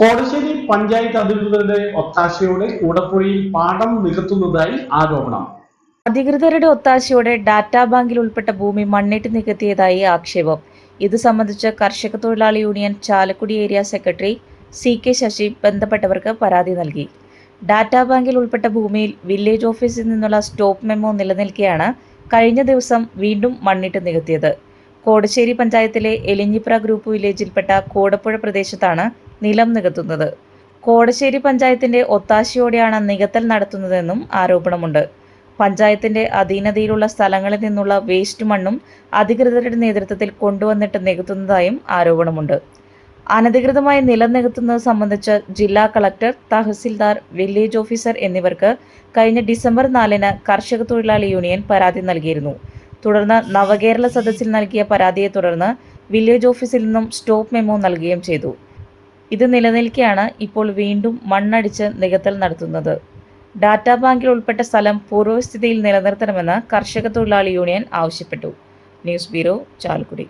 കോടശ്ശേരി പഞ്ചായത്ത് അധികൃതരുടെ ഒത്താശയോടെ കൂടപ്പുഴയിൽ പാടം നികത്തുന്നതായി ആരോപണം. അധികൃതരുടെ ഒത്താശയോടെ ഡാറ്റാ ബാങ്കിൽ ഉൾപ്പെട്ട ഭൂമി മണ്ണിട്ട് നികത്തിയതായി ആക്ഷേപം. ഇത് സംബന്ധിച്ച് കർഷക തൊഴിലാളി union Chalakudy area secretary C K Sasi ബന്ധപ്പെട്ടവർക്ക് പരാതി നൽകി. ഡാറ്റാ ബാങ്കിൽ ഉൾപ്പെട്ട ഭൂമിയിൽ വില്ലേജ് ഓഫീസിൽ നിന്നുള്ള സ്റ്റോപ്പ് മെമ്മോ നിലനിൽക്കെയാണ് കഴിഞ്ഞ ദിവസം വീണ്ടും മണ്ണിട്ട് നികത്തിയത്. കോടശ്ശേരി പഞ്ചായത്തിലെ എലിഞ്ഞിപ്ര ഗ്രൂപ്പ് വില്ലേജിൽപ്പെട്ട കോടപ്പുഴ പ്രദേശത്താണ് നിലം നികത്തുന്നത്. കോടശ്ശേരി പഞ്ചായത്തിന്റെ ഒത്താശയോടെയാണ് നികത്തൽ നടത്തുന്നതെന്നും ആരോപണമുണ്ട്. പഞ്ചായത്തിന്റെ അധീനതയിലുള്ള സ്ഥലങ്ങളിൽ നിന്നുള്ള വേസ്റ്റ് മണ്ണും അധികൃതരുടെ നേതൃത്വത്തിൽ കൊണ്ടുവന്നിട്ട് നികത്തുന്നതായും ആരോപണമുണ്ട്. അനധികൃതമായി നിലം നികത്തുന്നത് സംബന്ധിച്ച് ജില്ലാ കളക്ടർ തഹസിൽദാർ വില്ലേജ് ഓഫീസർ എന്നിവർക്ക് കഴിഞ്ഞ ഡിസംബർ നാലിന് കർഷക തൊഴിലാളി യൂണിയൻ പരാതി നൽകിയിരുന്നു. തുടർന്ന് നവകേരള സദസ്സിൽ നൽകിയ പരാതിയെ തുടർന്ന് വില്ലേജ് ഓഫീസിൽ നിന്നും സ്റ്റോപ്പ് മെമ്മോ നൽകുകയും ചെയ്തു. ഇത് നിലനിൽക്കെയാണ് ഇപ്പോൾ വീണ്ടും മണ്ണടിച്ച് നികത്തൽ നടത്തുന്നത്. ഡാറ്റാ ബാങ്കിൽ ഉൾപ്പെട്ട സ്ഥലം പൂർവസ്ഥിതിയിൽ നിലനിർത്തണമെന്ന് കർഷക തൊഴിലാളി യൂണിയൻ ആവശ്യപ്പെട്ടു. News bureau Chalakudy.